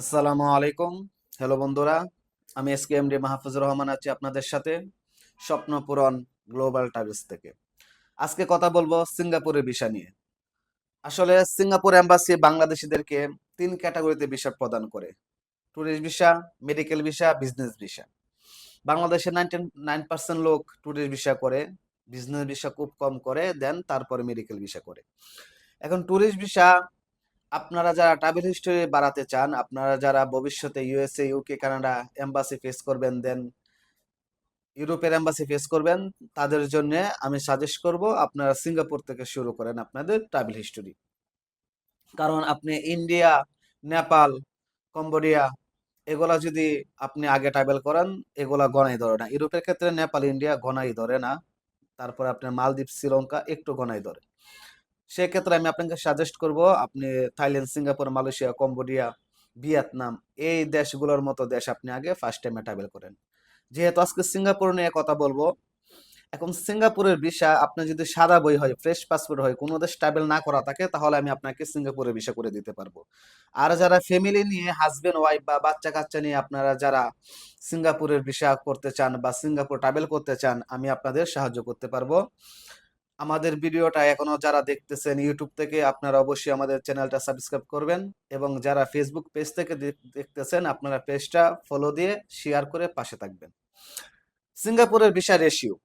আসসালামু আলাইকুম। হ্যালো বন্ধুরা, আমি S K M D Mahfuzur Rahman আছি আপনাদের সাথে স্বপ্ন পূরণ গ্লোবাল ট্রাভেলস থেকে। আজকে কথা বলব সিঙ্গাপুরের ভিসা নিয়ে। আসলে সিঙ্গাপুর এম্বাসি বাংলাদেশিদেরকে তিন ক্যাটাগরিতে ভিসা প্রদান করে। Tourist visa, medical visa, business visa. বাংলাদেশে নাইনটি নাইন পার্সেন্ট লোক ট্যুরিস্ট ভিসা করে, বিজনেস ভিসা খুব কম করে, দেন তারপরে মেডিকেল ভিসা করে। এখন ট্যুরিস্ট ভিসা আপনারা যারা ট্রাভেল হিস্টোরি বাড়াতে চান, আপনারা যারা ভবিষ্যতে USA UK Canada embassy face করবেন দেন ইউরোপের এম্বাসি ফেস করবেন, তাদের জন্য আমি সাজেস্ট করব আপনারা সিঙ্গাপুর থেকে শুরু করেন আপনাদের ট্রাভেল হিস্টোরি কারণ আপনি ইন্ডিয়া নেপাল কম্বোডিয়া এগুলা যদি আপনি আগে ট্রাভেল করেন, এগুলা গনাই ধরে না। ইউরোপের ক্ষেত্রে নেপাল ইন্ডিয়া গনাই ধরে না। তারপরে আপনার মালদ্বীপ, শ্রীলঙ্কা একটু গনাই ধরে। সেক্ষেত্রে আমি আপনাকে সাজেস্ট করব, আপনি Thailand, Singapore, Malaysia, Cambodia, Vietnam, এই দেশগুলোর মতো দেশ আপনি আগে ফার্স্ট টাইমে ট্রাভেল করেন। যেহেতু আজকে সিঙ্গাপুর নিয়ে কথা বলব, এখন সিঙ্গাপুরের ভিসা, আপনি যদি সাদা বই হয় ফ্রেশ পাসপোর্ট হয়, কোনো দেশ ট্রাভেল না করা থাকে, তাহলে আমি আপনাকে সিঙ্গাপুরের ভিসা করে দিতে পারব। আর যারা ফ্যামিলি নিয়ে হাজবেন্ড ওয়াইফ বা বাচ্চা কাচ্চা নিয়ে আপনারা যারা সিঙ্গাপুরের ভিসা করতে চান বা সিঙ্গাপুর ট্রাভেল করতে চান, আমি আপনাদের সাহায্য করতে পারব। আমাদের ভিডিওটা এখনও যারা দেখতেছেন ইউটিউব থেকে, আপনারা অবশ্যই আমাদের চ্যানেলটা সাবস্ক্রাইব করবেন এবং যারা ফেসবুক পেজ থেকে দেখ- দেখতেছেন, আপনারা পেজটা ফলো দিয়ে শেয়ার করে পাশে থাকবেন। সিঙ্গাপুরের ভিসা রেশিও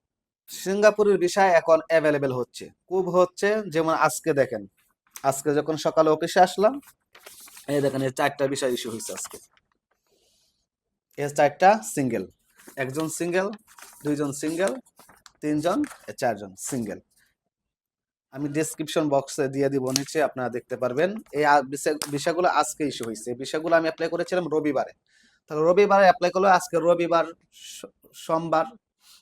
সিঙ্গাপুরের ভিসা এখন অ্যাভেলেবেল হচ্ছে। খুব হচ্ছে, যেমন আজকে দেখেন। আজকে যখন সকালে অফিসে আসলাম, এই দেখেন এই চারটা ভিসা ইস্যু হয়েছে আজকে। এই চারটা সিঙ্গেল একজন সিঙ্গেল দুইজন সিঙ্গেল তিনজন, চারজন সিঙ্গেল আমি ডেসক্রিপশন বক্সে দিয়ে দিব নিচে, আপনারা দেখতে পারবেন। এই বিষয়- বিষয়গুলো আজকে ইস্যু হয়েছে। বিষয়গুলো আমি অ্যাপ্লাই করেছিলাম রবিবারে। তাহলে রবিবারে অ্যাপ্লাই করল আজকে রবিবার সোমবার,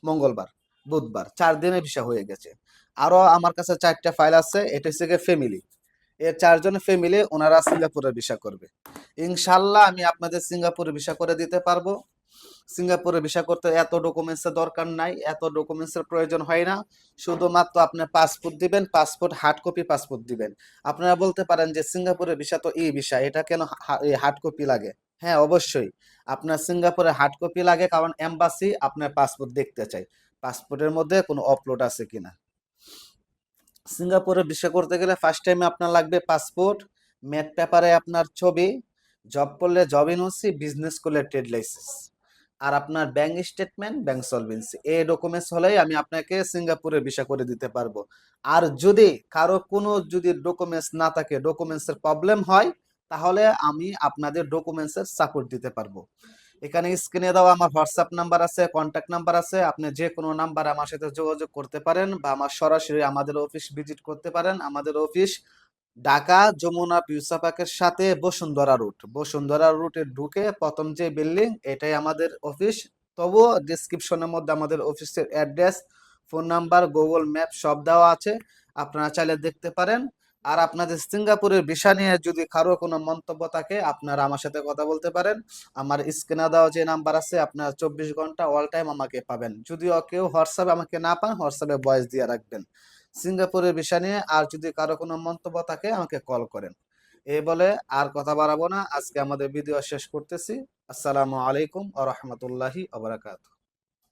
মঙ্গলবার, বুধবার, চার দিনে ভিসা হয়ে গেছে। আরও আমার কাছে চারটা ফাইল আছে, এটা হচ্ছে ফ্যামিলি এর চারজন ফ্যামিলি ওনারা সিঙ্গাপুরের ভিসা করবে। ইনশাল্লাহ আমি আপনাদের সিঙ্গাপুরে ভিসা করে দিতে পারব। সিঙ্গাপুরে ভিসা করতে এত ডকুমেন্টস এর দরকার নাই, এত ডকুমেন্টস এর প্রয়োজন হয় না। শুধুমাত্র আপনি পাসপোর্ট দিবেন পাসপোর্ট হার্ড কপি পাসপোর্ট দিবেন। আপনারা বলতে পারেন যে সিঙ্গাপুরের ভিসা তো এই ভিসা, এটা কেন হার্ড কপি লাগে? হ্যাঁ অবশ্যই। আপনার সিঙ্গাপুরে হার্ড কপি লাগে কারণ এম্বাসি আপনার পাসপোর্ট দেখতে চাই পাসপোর্টের মধ্যে কোনো আপলোড আছে কিনা? সিঙ্গাপুরে ভিসা করতে গেলে ফার্স্ট টাইমে আপনার লাগবে পাসপোর্ট ম্যাট পেপারে আপনার ছবি জব করলে জব ইনওসি বিজনেস করলে ট্রেড লাইসেন্স আর আপনার ব্যাংক স্টেটমেন্ট ব্যাংক সলভেন্সি এই ডকুমেন্টস হলেই আমি আপনাকে সিঙ্গাপুরে ভিসা করে দিতে পারব। আর যদি কারও কোনো যদি ডকুমেন্টস না থাকে ডকুমেন্টসের প্রবলেম হয়, তাহলে আমি আপনাদের ডকুমেন্টসের সাপোর্ট দিতে পারব। এখানে স্ক্রিনে দেওয়া আমার হোয়াটসঅ্যাপ নাম্বার আছে কন্ট্যাক্ট নাম্বার আছে, আপনি যে কোনো নাম্বার আমার সাথে যোগাযোগ করতে পারেন বা আমার সরাসরি আমাদের অফিস ভিজিট করতে পারেন, আমাদের অফিস ঢাকা, যমুনা, পিউসা পার্কের সাথে বসুন্ধরা রুট। বসুন্ধরা রুটে ঢুকে প্রথম যে বিল্ডিং, এটাই আমাদের অফিস। তবুও ডিসক্রিপশনের মধ্যে আমাদের অফিসের address phone number Google map সব দেওয়া আছে। আপনারা চাইলে দেখতে পারেন। আর আপনাদের সিঙ্গাপুরের ভিসা নিয়ে যদি কারও কোনো মন্তব্য থাকে, আপনারা আমার সাথে কথা বলতে পারেন। আমার স্ক্রিনে দেওয়া যে নাম্বার আছে, আপনারা চব্বিশ ঘণ্টা অল টাইম আমাকে পাবেন। যদিও কেউ হোয়াটসঅ্যাপে আমাকে না পান হোয়াটসঅ্যাপে ভয়েস দিয়ে রাখবেন। সিঙ্গাপুরের বিষয় নিয়ে আর যদি কারও কোনো মন্তব্য থাকে, আমাকে কল করেন। এই বলে আর কথা বাড়াবো না। আজকে আমাদের ভিডিও শেষ করতেছি। আসসালামু আলাইকুম আ রহমতুল্লাহি আবরাকাত